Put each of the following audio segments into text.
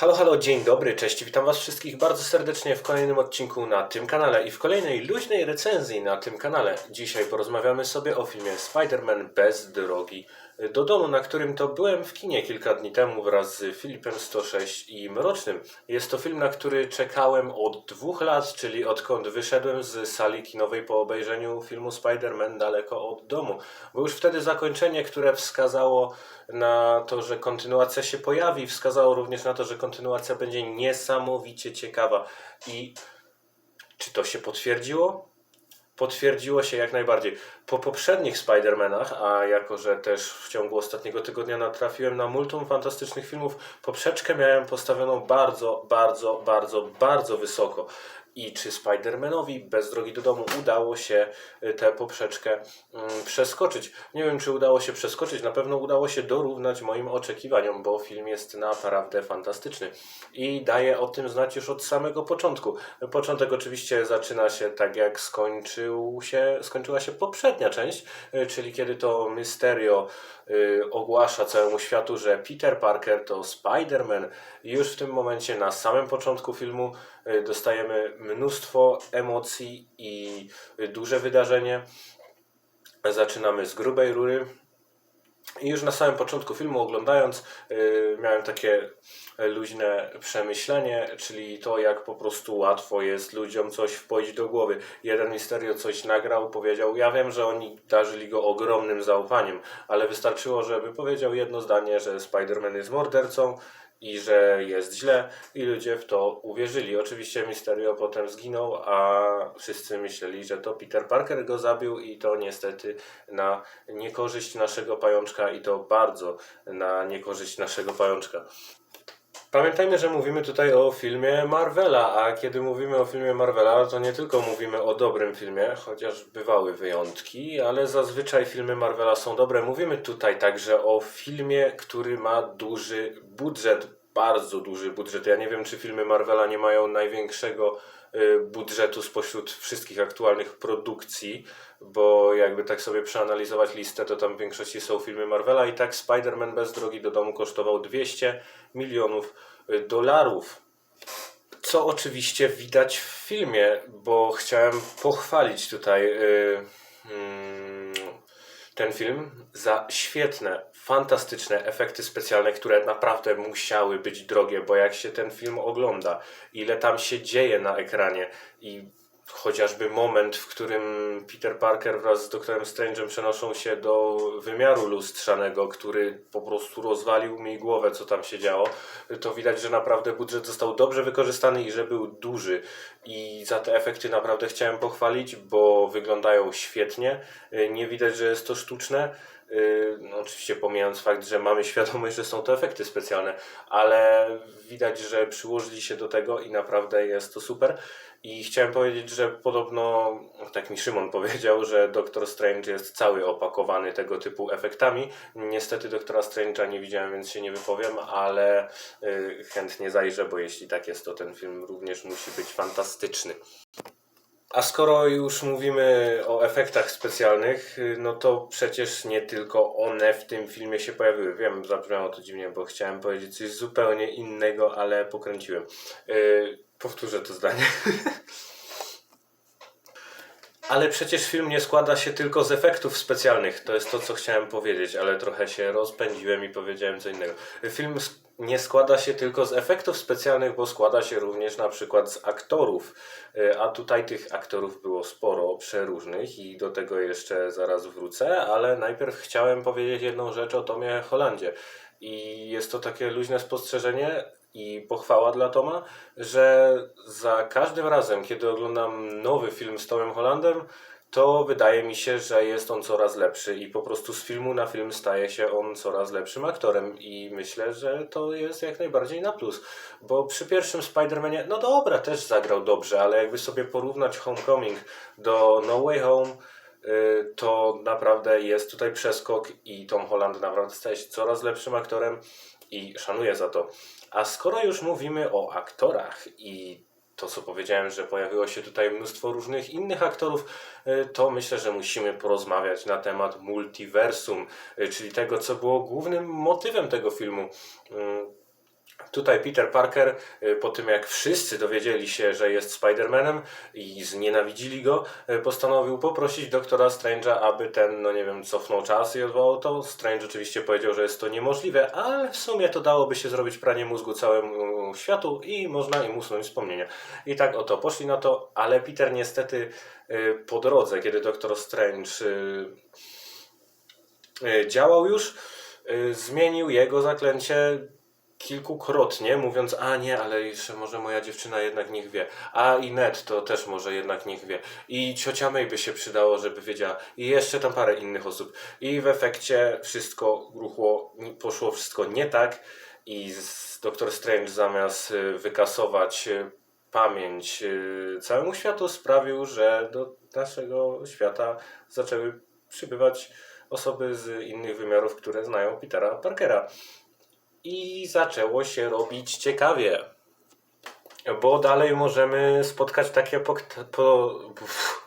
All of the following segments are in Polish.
Halo, halo, dzień dobry, cześć, witam Was wszystkich bardzo serdecznie w kolejnym odcinku na tym kanale i w kolejnej luźnej recenzji na tym kanale. Dzisiaj porozmawiamy sobie o filmie Spider-Man bez drogi do domu, na którym to byłem w kinie kilka dni temu wraz z Filipem 106 i Mrocznym. Jest to film, na który czekałem od dwóch lat, czyli odkąd wyszedłem z sali kinowej po obejrzeniu filmu Spider-Man daleko od domu. Bo już wtedy zakończenie, które wskazało na to, że kontynuacja się pojawi, wskazało również na to, że kontynuacja będzie niesamowicie ciekawa. I czy to się potwierdziło? Potwierdziło się jak najbardziej. Po poprzednich Spider-Manach, a jako że też w ciągu ostatniego tygodnia natrafiłem na multum fantastycznych filmów, poprzeczkę miałem postawioną bardzo, bardzo, bardzo, bardzo wysoko. I czy Spider-Manowi bez drogi do domu udało się y, tę poprzeczkę mm, przeskoczyć? Nie wiem, czy udało się przeskoczyć, na pewno udało się dorównać moim oczekiwaniom, bo film jest naprawdę fantastyczny i daje o tym znać już od samego początku. Początek oczywiście zaczyna się tak, jak skończył się, skończyła się poprzednia część, y, czyli kiedy to Mysterio y, ogłasza całemu światu, że Peter Parker to Spider-Man. Już w tym momencie, na samym początku filmu, dostajemy mnóstwo emocji i duże wydarzenie. Zaczynamy z grubej rury. I już na samym początku filmu oglądając yy, miałem takie luźne przemyślenie, czyli to jak po prostu łatwo jest ludziom coś wpoić do głowy. Jeden Misterio coś nagrał, powiedział, ja wiem, że oni darzyli go ogromnym zaufaniem, ale wystarczyło, żeby powiedział jedno zdanie, że Spider-Man jest mordercą i że jest źle i ludzie w to uwierzyli. Oczywiście Misterio potem zginął, a wszyscy myśleli, że to Peter Parker go zabił i to niestety na niekorzyść naszego pajączka i to bardzo na niekorzyść naszego pajączka. Pamiętajmy, że mówimy tutaj o filmie Marvela, a kiedy mówimy o filmie Marvela, to nie tylko mówimy o dobrym filmie, chociaż bywały wyjątki, ale zazwyczaj filmy Marvela są dobre. Mówimy tutaj także o filmie, który ma duży budżet, bardzo duży budżet. Ja nie wiem, czy filmy Marvela nie mają największego y, budżetu spośród wszystkich aktualnych produkcji, bo jakby tak sobie przeanalizować listę, to tam w większości są filmy Marvela i tak Spider-Man bez drogi do domu kosztował 200 milionów y, dolarów. Co oczywiście widać w filmie, bo chciałem pochwalić tutaj y, mm, ten film za świetne, fantastyczne efekty specjalne, które naprawdę musiały być drogie, bo jak się ten film ogląda, ile tam się dzieje na ekranie i chociażby moment, w którym Peter Parker wraz z doktorem Strange'em przenoszą się do wymiaru lustrzanego, który po prostu rozwalił mi głowę, co tam się działo, to widać, że naprawdę budżet został dobrze wykorzystany i że był duży. I za te efekty naprawdę chciałem pochwalić, bo wyglądają świetnie. Nie widać, że jest to sztuczne. Yy, No, oczywiście pomijając fakt, że mamy świadomość, że są to efekty specjalne, ale widać, że przyłożyli się do tego i naprawdę jest to super. I chciałem powiedzieć, że podobno, tak mi Szymon powiedział, że Doktor Strange jest cały opakowany tego typu efektami. Niestety Doktora Strange'a nie widziałem, więc się nie wypowiem, ale yy, chętnie zajrzę, bo jeśli tak jest, to ten film również musi być fantastyczny. A skoro już mówimy o efektach specjalnych, y, no to przecież nie tylko one w tym filmie się pojawiły. Wiem, zabrzmiało to dziwnie, bo chciałem powiedzieć coś zupełnie innego, ale pokręciłem. Yy, powtórzę to zdanie. Ale przecież film nie składa się tylko z efektów specjalnych. To jest to, co chciałem powiedzieć, ale trochę się rozpędziłem i powiedziałem co innego. Film nie składa się tylko z efektów specjalnych, bo składa się również na przykład z aktorów. Y, A tutaj tych aktorów było sporo, przeróżnych i do tego jeszcze zaraz wrócę, ale najpierw chciałem powiedzieć jedną rzecz o Tomie Hollandzie. I jest to takie luźne spostrzeżenie i pochwała dla Toma, że za każdym razem, kiedy oglądam nowy film z Tomem Hollandem, to wydaje mi się, że jest on coraz lepszy i po prostu z filmu na film staje się on coraz lepszym aktorem i myślę, że to jest jak najbardziej na plus, bo przy pierwszym Spider-Manie, no dobra, też zagrał dobrze, ale jakby sobie porównać Homecoming do No Way Home, y, to naprawdę jest tutaj przeskok i Tom Holland naprawdę staje się coraz lepszym aktorem i szanuję za to. A skoro już mówimy o aktorach i to, co powiedziałem, że pojawiło się tutaj mnóstwo różnych innych aktorów, y, to myślę, że musimy porozmawiać na temat multiversum, y, czyli tego, co było głównym motywem tego filmu. Tutaj Peter Parker, y, po tym jak wszyscy dowiedzieli się, że jest Spider-Manem i znienawidzili go, y, postanowił poprosić doktora Strange'a, aby ten, no nie wiem, cofnął czas i odwołał to. Strange oczywiście powiedział, że jest to niemożliwe, ale w sumie to dałoby się zrobić pranie mózgu całemu światu i można im usunąć wspomnienia. I tak oto poszli na to, ale Peter niestety y, po drodze, kiedy doktor Strange działał już, zmienił jego zaklęcie kilkukrotnie, mówiąc, a nie, ale jeszcze może moja dziewczyna jednak niech wie, a i Ned to też może jednak niech wie, i ciocia May by się przydało, żeby wiedziała, i jeszcze tam parę innych osób. I w efekcie wszystko ruchło, poszło wszystko nie tak i Doktor Strange zamiast y, wykasować y, pamięć y, całemu światu sprawił, że do naszego świata zaczęły przybywać osoby z innych wymiarów, które znają Petera Parkera. I zaczęło się robić ciekawie. Bo dalej możemy spotkać takie pok- po,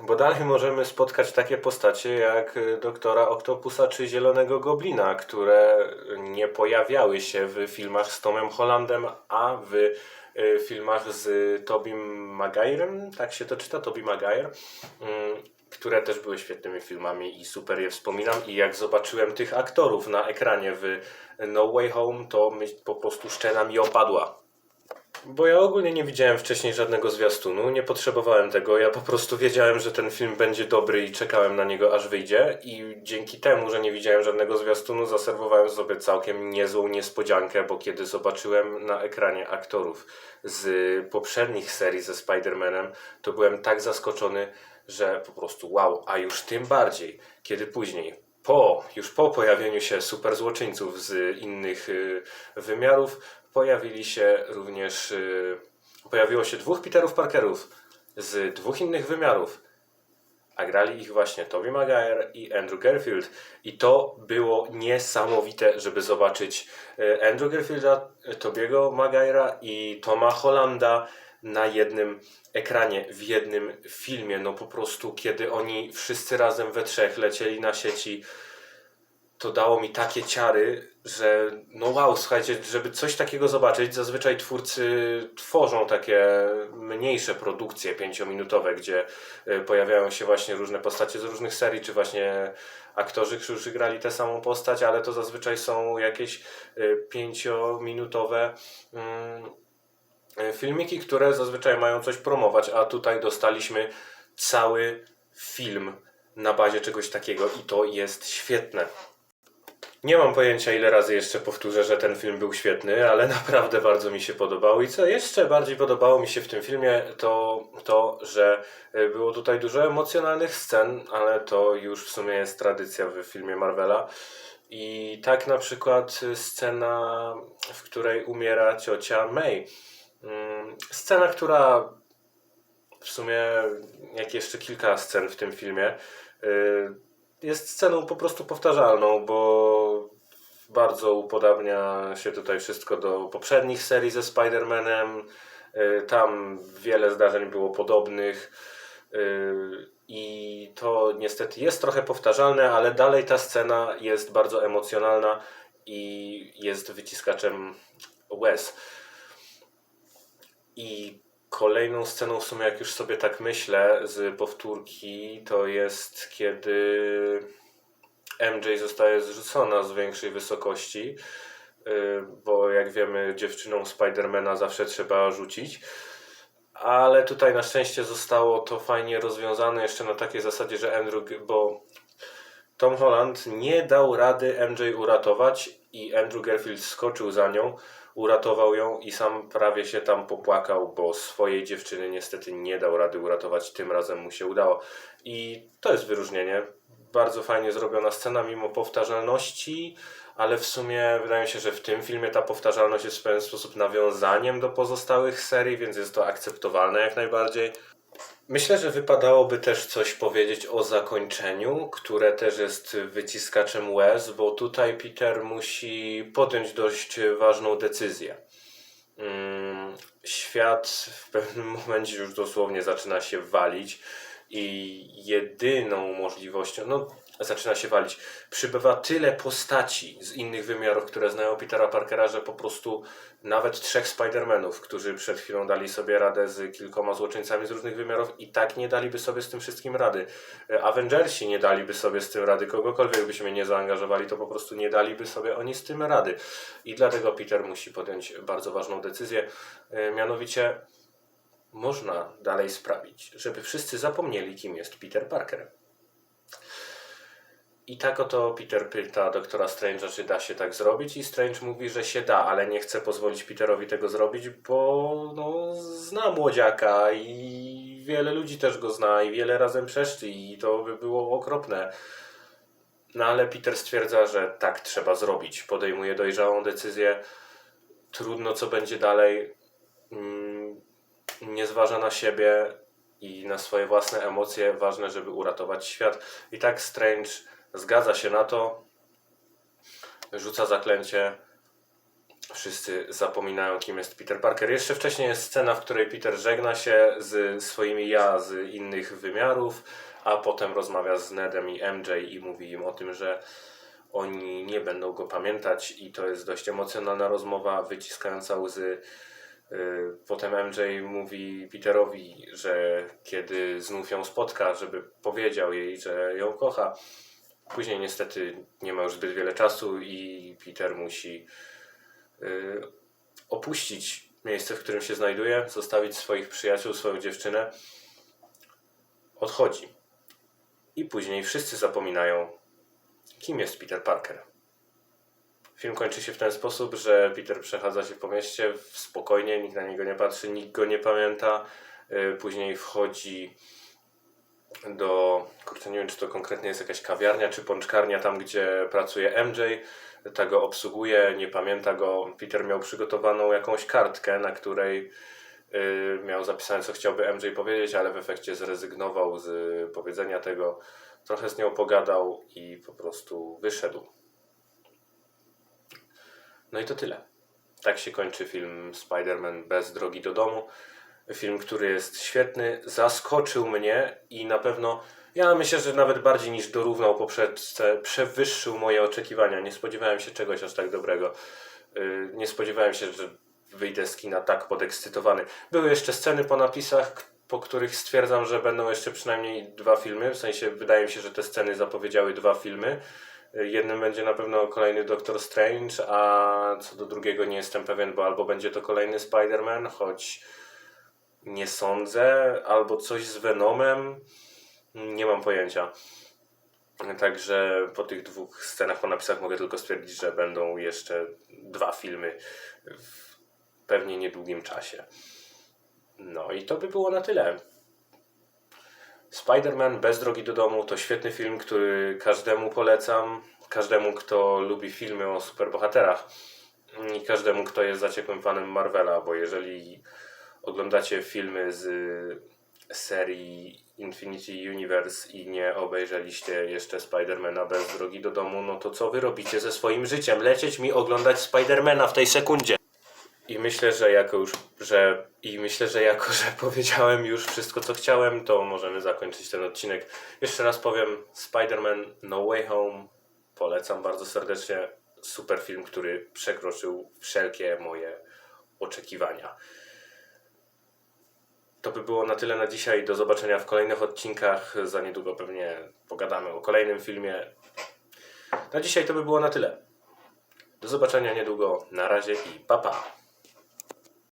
bo dalej możemy spotkać takie postacie jak doktora Octopusa czy Zielonego Goblina, które nie pojawiały się w filmach z Tomem Hollandem, a w y, filmach z Tobim Maguirem, tak się to czyta, Toby Maguire, mm, które też były świetnymi filmami i super je wspominam. I jak zobaczyłem tych aktorów na ekranie w No Way Home, to myśl, po prostu szczena mi opadła. Bo ja ogólnie nie widziałem wcześniej żadnego zwiastunu, nie potrzebowałem tego. Ja po prostu wiedziałem, że ten film będzie dobry i czekałem na niego aż wyjdzie. I dzięki temu, że nie widziałem żadnego zwiastunu, zaserwowałem sobie całkiem niezłą niespodziankę, bo kiedy zobaczyłem na ekranie aktorów z poprzednich serii ze Spider-Manem, to byłem tak zaskoczony, że po prostu wow, a już tym bardziej, kiedy później po, już po pojawieniu się super złoczyńców z innych y, wymiarów, pojawili się również, y, pojawiło się dwóch Peterów Parkerów z dwóch innych wymiarów, a grali ich właśnie Tobey Maguire i Andrew Garfield. I to było niesamowite, żeby zobaczyć y, Andrew Garfielda, Tobiego Maguire'a i Toma Hollanda na jednym ekranie, w jednym filmie. No po prostu, kiedy oni wszyscy razem we trzech lecieli na sieci, to dało mi takie ciary, że no wow, słuchajcie, żeby coś takiego zobaczyć, zazwyczaj twórcy tworzą takie mniejsze produkcje pięciominutowe, gdzie y, pojawiają się właśnie różne postacie z różnych serii, czy właśnie aktorzy, którzy grali tę samą postać, ale to zazwyczaj są jakieś y, pięciominutowe mm, filmiki, które zazwyczaj mają coś promować, a tutaj dostaliśmy cały film na bazie czegoś takiego i to jest świetne. Nie mam pojęcia, ile razy jeszcze powtórzę, że ten film był świetny, ale naprawdę bardzo mi się podobał. I co jeszcze bardziej podobało mi się w tym filmie, to to, że y, było tutaj dużo emocjonalnych scen, ale to już w sumie jest tradycja w filmie Marvela. I tak na przykład scena, w której umiera ciocia May. Mm, Scena, która w sumie, jak jeszcze kilka scen w tym filmie, y, jest sceną po prostu powtarzalną, bo bardzo upodabnia się tutaj wszystko do poprzednich serii ze Spider-Manem. Y, Tam wiele zdarzeń było podobnych. y, I to niestety jest trochę powtarzalne, ale dalej ta scena jest bardzo emocjonalna i jest wyciskaczem łez. I kolejną sceną, w sumie jak już sobie tak myślę, z powtórki, to jest kiedy MJ zostaje zrzucona z większej wysokości, y, bo jak wiemy, dziewczyną Spidermana zawsze trzeba rzucić. Ale tutaj na szczęście zostało to fajnie rozwiązane jeszcze na takiej zasadzie, że Andrew, bo Tom Holland nie dał rady MJ uratować i Andrew Garfield skoczył za nią, uratował ją i sam prawie się tam popłakał, bo swojej dziewczyny niestety nie dał rady uratować, tym razem mu się udało. I to jest wyróżnienie. Bardzo fajnie zrobiona scena, mimo powtarzalności, ale w sumie wydaje mi się, że w tym filmie ta powtarzalność jest w pewien sposób nawiązaniem do pozostałych serii, więc jest to akceptowalne jak najbardziej. Myślę, że wypadałoby też coś powiedzieć o zakończeniu, które też jest wyciskaczem łez, bo tutaj Peter musi podjąć dość ważną decyzję. Mm, Świat w pewnym momencie już dosłownie zaczyna się walić i jedyną możliwością, no zaczyna się walić. Przybywa tyle postaci z innych wymiarów, które znają Petera Parkera, że po prostu nawet trzech Spider-Manów, którzy przed chwilą dali sobie radę z kilkoma złoczyńcami z różnych wymiarów i tak nie daliby sobie z tym wszystkim rady. E, Avengersi nie daliby sobie z tym rady, kogokolwiek byśmy nie zaangażowali, to po prostu nie daliby sobie oni z tym rady. I dlatego Peter musi podjąć bardzo ważną decyzję, e, mianowicie można dalej sprawić, żeby wszyscy zapomnieli, kim jest Peter Parker. I tak oto Peter pyta doktora Strange'a, czy da się tak zrobić i Strange mówi, że się da, ale nie chce pozwolić Peterowi tego zrobić, bo no, zna młodziaka i wiele ludzi też go zna i wiele razem przeszli i to by było okropne. No ale Peter stwierdza, że tak trzeba zrobić. Podejmuje dojrzałą decyzję. Trudno co będzie dalej. Mm, Nie zważa na siebie i na swoje własne emocje. Ważne, żeby uratować świat. I tak Strange zgadza się na to. Rzuca zaklęcie. Wszyscy zapominają, kim jest Peter Parker. Jeszcze wcześniej jest scena, w której Peter żegna się z swoimi ja z innych wymiarów, a potem rozmawia z Nedem i MJ i mówi im o tym, że oni nie będą go pamiętać i to jest dość emocjonalna rozmowa, wyciskająca łzy. Yy, Potem MJ mówi Peterowi, że kiedy znów ją spotka, żeby powiedział jej, że ją kocha. Później niestety nie ma już zbyt wiele czasu i Peter musi y, opuścić miejsce, w którym się znajduje, zostawić swoich przyjaciół, swoją dziewczynę. Odchodzi. I później wszyscy zapominają, kim jest Peter Parker. Film kończy się w ten sposób, że Peter przechadza się po mieście spokojnie, nikt na niego nie patrzy, nikt go nie pamięta. Y, Później wchodzi do, kurczę, nie wiem czy to konkretnie jest jakaś kawiarnia czy pączkarnia, tam gdzie pracuje MJ, ta go obsługuje, nie pamięta go. Peter miał przygotowaną jakąś kartkę, na której y, miał zapisane co chciałby MJ powiedzieć, ale w efekcie zrezygnował z powiedzenia tego. Trochę z nią pogadał i po prostu wyszedł. No i to tyle. Tak się kończy film Spider-Man bez drogi do domu. Film, który jest świetny, zaskoczył mnie i na pewno, ja myślę, że nawet bardziej niż dorównał poprzedce, przewyższył moje oczekiwania. Nie spodziewałem się czegoś aż tak dobrego. Yy, Nie spodziewałem się, że wyjdę z kina tak podekscytowany. Były jeszcze sceny po napisach, po których stwierdzam, że będą jeszcze przynajmniej dwa filmy. W sensie wydaje mi się, że te sceny zapowiedziały dwa filmy. Yy, Jednym będzie na pewno kolejny Doctor Strange, a co do drugiego nie jestem pewien, bo albo będzie to kolejny Spider-Man, choć nie sądzę, albo coś z Venomem, nie mam pojęcia. Także po tych dwóch scenach po napisach mogę tylko stwierdzić, że będą jeszcze dwa filmy w pewnie niedługim czasie. No i to by było na tyle. Spider-Man bez drogi do domu to świetny film, który każdemu polecam. Każdemu, kto lubi filmy o superbohaterach i każdemu, kto jest zaciekłym fanem Marvela, bo jeżeli oglądacie filmy z serii Infinity Universe i nie obejrzeliście jeszcze Spidermana bez drogi do domu, no to co wy robicie ze swoim życiem? Lecieć mi oglądać Spidermana w tej sekundzie. I myślę, że jako już, że i myślę, że jako, że powiedziałem już wszystko, co chciałem, to możemy zakończyć ten odcinek. Jeszcze raz powiem, Spider-Man No Way Home polecam bardzo serdecznie. Super film, który przekroczył wszelkie moje oczekiwania. To by było na tyle na dzisiaj. Do zobaczenia w kolejnych odcinkach. Za niedługo pewnie pogadamy o kolejnym filmie. Na dzisiaj to by było na tyle. Do zobaczenia niedługo. Na razie i pa pa.